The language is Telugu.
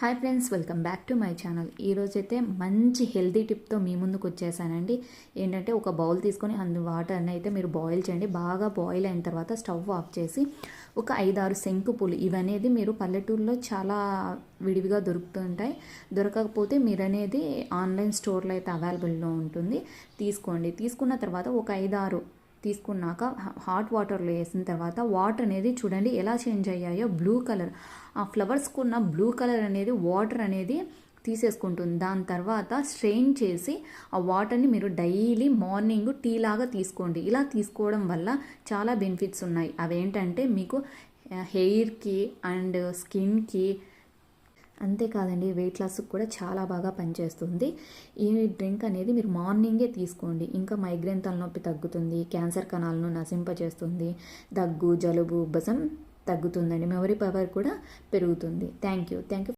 Hi friends welcome back to my channel. ఈరోజైతే మంచి హెల్దీ టిప్తో మీ ముందుకు వచ్చేసానండి. ఏంటంటే ఒక బౌల్ తీసుకొని అందు వాటర్ని అయితే మీరు బాయిల్ చేయండి. బాగా బాయిల్ అయిన తర్వాత స్టవ్ ఆఫ్ చేసి ఒక ఐదారు శంకు పూలు ఇవనేది మీరు పల్లెటూరులో చాలా విడివిగా దొరుకుతుంటాయి. దొరకకపోతే మీరు అనేది ఆన్లైన్ స్టోర్లో అయితే అవైలబుల్లో ఉంటుంది. తీసుకోండి. తీసుకున్న తర్వాత ఒక ఐదారు తీసుకున్నాక హాట్ వాటర్లో వేసిన తర్వాత వాటర్ అనేది చూడండి ఎలా చేంజ్ అయ్యాయో బ్లూ కలర్ ఆ ఫ్లవర్స్కు ఉన్న బ్లూ కలర్ అనేది వాటర్ అనేది తీసేసుకుంటుంది. దాని తర్వాత స్ట్రెయిన్ చేసి ఆ వాటర్ని మీరు డైలీ మార్నింగ్ టీ లాగా తీసుకోండి. ఇలా తీసుకోవడం వల్ల చాలా బెనిఫిట్స్ ఉన్నాయి. అవేంటంటే మీకు హెయిర్కి అండ్ స్కిన్కి అంతేకాదండి వెయిట్ లాస్కి కూడా చాలా బాగా పనిచేస్తుంది. ఈ డ్రింక్ అనేది మీరు మార్నింగే తీసుకోండి. ఇంకా మైగ్రేన్ తలనొప్పి తగ్గుతుంది క్యాన్సర్ కణాలను నశింపజేస్తుంది దగ్గు జలుబు ఉబ్బసం తగ్గుతుందండి. మెమరీ పవర్ కూడా పెరుగుతుంది. Thank you. Thank you.